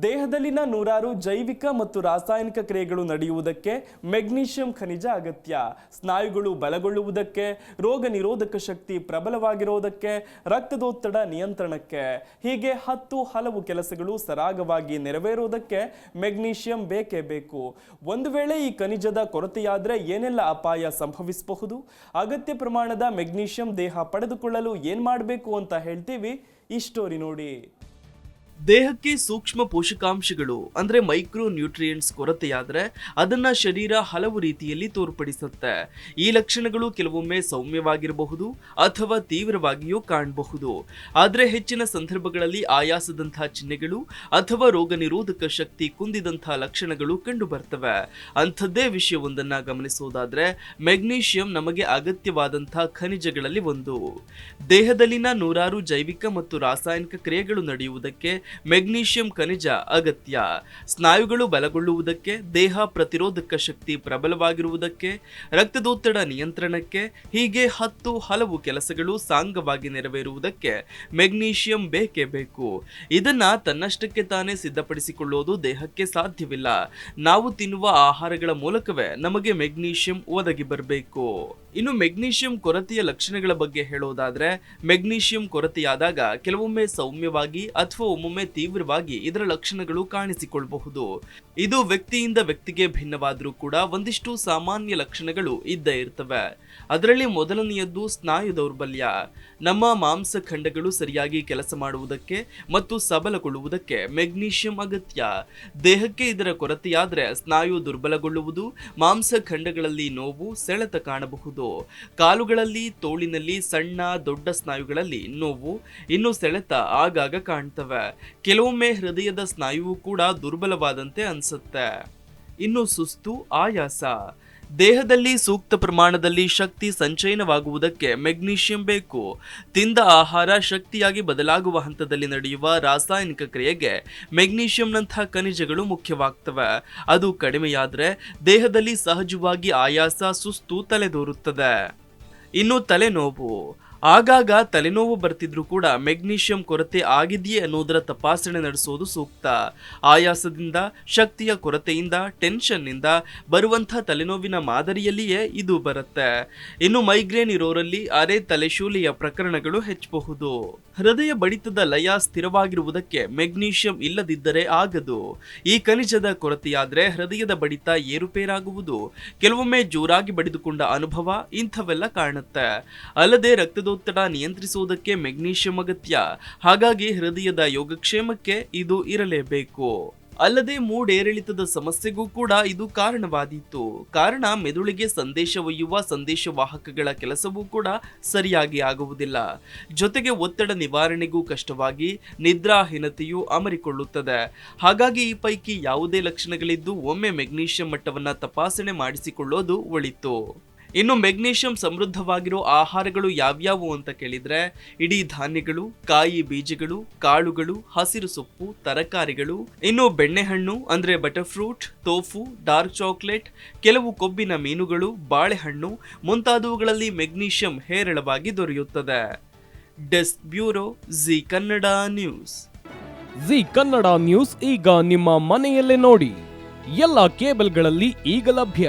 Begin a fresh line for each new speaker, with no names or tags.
ದೇಹದಲ್ಲಿನ ನೂರಾರು ಜೈವಿಕ ಮತ್ತು ರಾಸಾಯನಿಕ ಕ್ರಿಯೆಗಳು ನಡೆಯುವುದಕ್ಕೆ ಮೆಗ್ನೀಷಿಯಂ ಖನಿಜ ಅಗತ್ಯ. ಸ್ನಾಯುಗಳು ಬಲಗೊಳ್ಳುವುದಕ್ಕೆ, ರೋಗ ನಿರೋಧಕ ಶಕ್ತಿ ಪ್ರಬಲವಾಗಿರುವುದಕ್ಕೆ, ರಕ್ತದೊತ್ತಡ ನಿಯಂತ್ರಣಕ್ಕೆ. ಹೀಗೆ ಹತ್ತು ಹಲವು ಕೆಲಸಗಳು ಸರಾಗವಾಗಿ ನೆರವೇರುವುದಕ್ಕೆ ಮೆಗ್ನೀಷಿಯಂ ಬೇಕೇ ಬೇಕು. ಒಂದು ವೇಳೆ ಈ ಖನಿಜದ ಕೊರತೆಯಾದರೆ ಏನೆಲ್ಲ ಅಪಾಯ ಸಂಭವಿಸಬಹುದು? ಅಗತ್ಯ ಪ್ರಮಾಣದ ಮೆಗ್ನೀಷಿಯಂ ದೇಹ ಪಡೆದುಕೊಳ್ಳಲು ಏನು ಮಾಡಬೇಕು ಅಂತ ಹೇಳ್ತೀವಿ? ಈ ಸ್ಟೋರಿ ನೋಡಿ.
ದೇಹಕ್ಕೆ ಸೂಕ್ಷ್ಮ ಪೋಷಕಾಂಶಗಳು, ಅಂದ್ರೆ ಮೈಕ್ರೋ ನ್ಯೂಟ್ರಿಯೆಂಟ್ಸ್ ಕೊರತೆಯಾದ್ರೆ ಅದನ್ನ ಶರೀರ ಹಲವು ರೀತಿಯಲ್ಲಿ ತೋರ್ಪಡಿಸುತ್ತೆ. ಈ ಲಕ್ಷಣಗಳು ಕೆಲವೊಮ್ಮೆ ಸೌಮ್ಯವಾಗಿರಬಹುದು ಅಥವಾ ತೀವ್ರವಾಗಿಯೂ ಕಾಣಬಹುದು. ಆದರೆ ಹೆಚ್ಚಿನ ಸಂದರ್ಭಗಳಲ್ಲಿ ಆಯಾಸದಂತಹ ಚಿಹ್ನೆಗಳು ಅಥವಾ ರೋಗ ನಿರೋಧಕ ಶಕ್ತಿ ಕುಂದಿದಂತಹ ಲಕ್ಷಣಗಳು ಕಂಡು ಬರ್ತವೆ ಅಂಥದ್ದೇ ವಿಷಯವೊಂದನ್ನ ಗಮನಿಸೋದಾದ್ರೆ ಮೆಗ್ನೀಷಿಯಂ ನಮಗೆ ಅಗತ್ಯವಾದಂತಹ ಖನಿಜಗಳಲ್ಲಿ ಒಂದು. ದೇಹದಲ್ಲಿನ ನೂರಾರು ಜೈವಿಕ ಮತ್ತು ರಾಸಾಯನಿಕ ಕ್ರಿಯೆಗಳು ನಡೆಯುವುದಕ್ಕೆ ಮೆಗ್ನೀಷಿಯಂ ಖನಿಜ ಅಗತ್ಯ. ಸ್ನಾಯುಗಳು ಬಲಗೊಳ್ಳುವುದಕ್ಕೆ, ದೇಹ ಪ್ರತಿರೋಧಕ ಶಕ್ತಿ ಪ್ರಬಲವಾಗಿರುವುದಕ್ಕೆ, ರಕ್ತದೊತ್ತಡ ನಿಯಂತ್ರಣಕ್ಕೆ, ಹೀಗೆ ಹತ್ತು ಹಲವು ಕೆಲಸಗಳು ಸಾಂಗವಾಗಿ ನೆರವೇರುವುದಕ್ಕೆ ಮೆಗ್ನೀಷಿಯಂ ಬೇಕೇ ಬೇಕು. ಇದನ್ನ ತನ್ನಷ್ಟಕ್ಕೆ ತಾನೇ ಸಿದ್ಧಪಡಿಸಿಕೊಳ್ಳುವುದು ದೇಹಕ್ಕೆ ಸಾಧ್ಯವಿಲ್ಲ. ನಾವು ತಿನ್ನುವ ಆಹಾರಗಳ ಮೂಲಕವೇ ನಮಗೆ ಮೆಗ್ನೀಷಿಯಂ ಒದಗಿ ಬರಬೇಕು. ಇನ್ನು ಮೆಗ್ನೀಷಿಯಂ ಕೊರತೆಯ ಲಕ್ಷಣಗಳ ಬಗ್ಗೆ ಹೇಳೋದಾದ್ರೆ, ಮೆಗ್ನೀಷಿಯಂ ಕೊರತೆಯಾದಾಗ ಕೆಲವೊಮ್ಮೆ ಸೌಮ್ಯವಾಗಿ ಅಥವಾ ಒಮ್ಮೊಮ್ಮೆ ತೀವ್ರವಾಗಿ ಇದರ ಲಕ್ಷಣಗಳು ಕಾಣಿಸಿಕೊಳ್ಳಬಹುದು ಇದು ವ್ಯಕ್ತಿಯಿಂದ ವ್ಯಕ್ತಿಗೆ ಭಿನ್ನವಾದರೂ ಕೂಡ ಒಂದಿಷ್ಟು ಸಾಮಾನ್ಯ ಲಕ್ಷಣಗಳು ಇದ್ದೇ ಇರ್ತವೆ. ಅದರಲ್ಲಿ ಮೊದಲನೆಯದ್ದು ಸ್ನಾಯು ದೌರ್ಬಲ್ಯ. ನಮ್ಮ ಮಾಂಸ ಖಂಡಗಳು ಸರಿಯಾಗಿ ಕೆಲಸ ಮಾಡುವುದಕ್ಕೆ ಮತ್ತು ಸಬಲಗೊಳ್ಳುವುದಕ್ಕೆ ಮೆಗ್ನೀಷಿಯಂ ಅಗತ್ಯ. ದೇಹಕ್ಕೆ ಇದರ ಕೊರತೆಯಾದರೆ ಸ್ನಾಯು ದುರ್ಬಲಗೊಳ್ಳುವುದು, ಮಾಂಸ ಖಂಡಗಳಲ್ಲಿ ನೋವು, ಸೆಳೆತ ಕಾಣಬಹುದು. ಕಾಲುಗಳಲ್ಲಿ, ತೋಳಿನಲ್ಲಿ, ಸಣ್ಣ, ದೊಡ್ಡ ಸ್ನಾಯುಗಳಲ್ಲಿ ನೋವು ಇನ್ನು ಸೆಳೆತ ಆಗಾಗ ಕಾಣ್ತವೆ. ಕೆಲವೊಮ್ಮೆ ಹೃದಯದ ಸ್ನಾಯುವು ಕೂಡ ದುರ್ಬಲವಾದಂತೆ ಅನ್ಸುತ್ತೆ. ಇನ್ನು ಸುಸ್ತು, ಆಯಾಸ. ದೇಹದಲ್ಲಿ ಸೂಕ್ತ ಪ್ರಮಾಣದಲ್ಲಿ ಶಕ್ತಿ ಸಂಚಯನವಾಗುವುದಕ್ಕೆ ಮೆಗ್ನೀಷಿಯಂ ಬೇಕು. ತಿಂದ ಆಹಾರ ಶಕ್ತಿಯಾಗಿ ಬದಲಾಗುವ ಹಂತದಲ್ಲಿ ನಡೆಯುವ ರಾಸಾಯನಿಕ ಕ್ರಿಯೆಗೆ ಮೆಗ್ನೀಷಿಯಂನಂತಹ ಖನಿಜಗಳು ಮುಖ್ಯವಾಗ್ತವೆ. ಅದು ಕಡಿಮೆಯಾದರೆ ದೇಹದಲ್ಲಿ ಸಹಜವಾಗಿ ಆಯಾಸ ಸುಸ್ತು ತಲೆದೋರುತ್ತದೆ. ಇನ್ನು ತಲೆನೋವು. ಆಗಾಗ ತಲೆನೋವು ಬರ್ತಿದ್ರು ಕೂಡ ಮೆಗ್ನೀಷಿಯಂ ಕೊರತೆ ಆಗಿದೆಯೇ ಅನ್ನೋದರ ತಪಾಸಣೆ ನಡೆಸೋದು ಸೂಕ್ತ. ಆಯಾಸದಿಂದ, ಶಕ್ತಿಯ ಕೊರತೆಯಿಂದ, ಟೆನ್ಷನ್ನಿಂದ ಬರುವಂಥ ತಲೆನೋವಿನ ಮಾದರಿಯಲ್ಲಿಯೇ ಇದು ಬರುತ್ತೆ. ಇನ್ನು ಮೈಗ್ರೇನ್ ಇರೋರಲ್ಲಿ ಅರೆ ತಲೆಶೂಲೆಯ ಪ್ರಕರಣಗಳು ಹೆಚ್ಚಬಹುದು. ಹೃದಯ ಬಡಿತದ ಲಯ ಸ್ಥಿರವಾಗಿರುವುದಕ್ಕೆ ಮೆಗ್ನೀಷಿಯಂ ಇಲ್ಲದಿದ್ದರೆ ಆಗದು. ಈ ಖನಿಜದ ಕೊರತೆಯಾದ್ರೆ ಹೃದಯದ ಬಡಿತ ಏರುಪೇರಾಗುವುದು. ಕೆಲವೊಮ್ಮೆ ಜೋರಾಗಿ ಬಡಿದುಕೊಂಡ ಅನುಭವ ಇಂಥವೆಲ್ಲ ಕಾಣುತ್ತೆ. ಅಲ್ಲದೆ ರಕ್ತದೊತ್ತಡ ನಿಯಂತ್ರಿಸುವುದಕ್ಕೆ ಮೆಗ್ನೀಷಿಯಂ ಅಗತ್ಯ. ಹಾಗಾಗಿ ಹೃದಯದ ಯೋಗಕ್ಷೇಮಕ್ಕೆ ಇದು ಇರಲೇಬೇಕು. ಅಲ್ಲದೆ ಮೂಡೇರಿಳಿತದ ಸಮಸ್ಯೆಗೂ ಕೂಡ ಇದು ಕಾರಣವಾದೀತು. ಕಾರಣ ಮೆದುಳಿಗೆ ಸಂದೇಶ ಒಯ್ಯುವ ಸಂದೇಶವಾಹಕಗಳ ಕೆಲಸವೂ ಕೂಡ ಸರಿಯಾಗಿ ಆಗುವುದಿಲ್ಲ. ಜೊತೆಗೆ ಒತ್ತಡ ನಿವಾರಣೆಗೂ ಕಷ್ಟವಾಗಿ ನಿದ್ರಾಹೀನತೆಯು ಅಮರಿಕೊಳ್ಳುತ್ತದೆ. ಹಾಗಾಗಿ ಈ ಪೈಕಿ ಯಾವುದೇ ಲಕ್ಷಣಗಳಿದ್ದು ಒಮ್ಮೆ ಮೆಗ್ನೀಷಿಯಂ ಮಟ್ಟವನ್ನು ತಪಾಸಣೆ ಮಾಡಿಸಿಕೊಳ್ಳೋದು ಒಳಿತು. ಇನ್ನು ಮೆಗ್ನೀಷಿಯಂ ಸಮೃದ್ಧವಾಗಿರೋ ಆಹಾರಗಳು ಯಾವ್ಯಾವು ಅಂತ ಕೇಳಿದ್ರೆ, ಇಡೀ ಧಾನ್ಯಗಳು, ಕಾಯಿ ಬೀಜಗಳು, ಕಾಳುಗಳು, ಹಸಿರು ಸೊಪ್ಪು, ತರಕಾರಿಗಳು, ಇನ್ನು ಬೆಣ್ಣೆಹಣ್ಣು ಅಂದ್ರೆ butter fruit tofu dark chocolate, ಕೆಲವು ಕೊಬ್ಬಿನ ಮೀನುಗಳು, ಬಾಳೆಹಣ್ಣು ಮುಂತಾದವುಗಳಲ್ಲಿ ಮೆಗ್ನೀಷಿಯಂ ಹೇರಳವಾಗಿ ದೊರೆಯುತ್ತದೆ. Desk bureau, Zee Kannada news.
Zee Kannada news ಈಗ ನಿಮ್ಮ ಮನೆಯಲ್ಲೇ ನೋಡಿ. ಎಲ್ಲ ಕೇಬಲ್ಗಳಲ್ಲಿ ಈಗ ಲಭ್ಯ.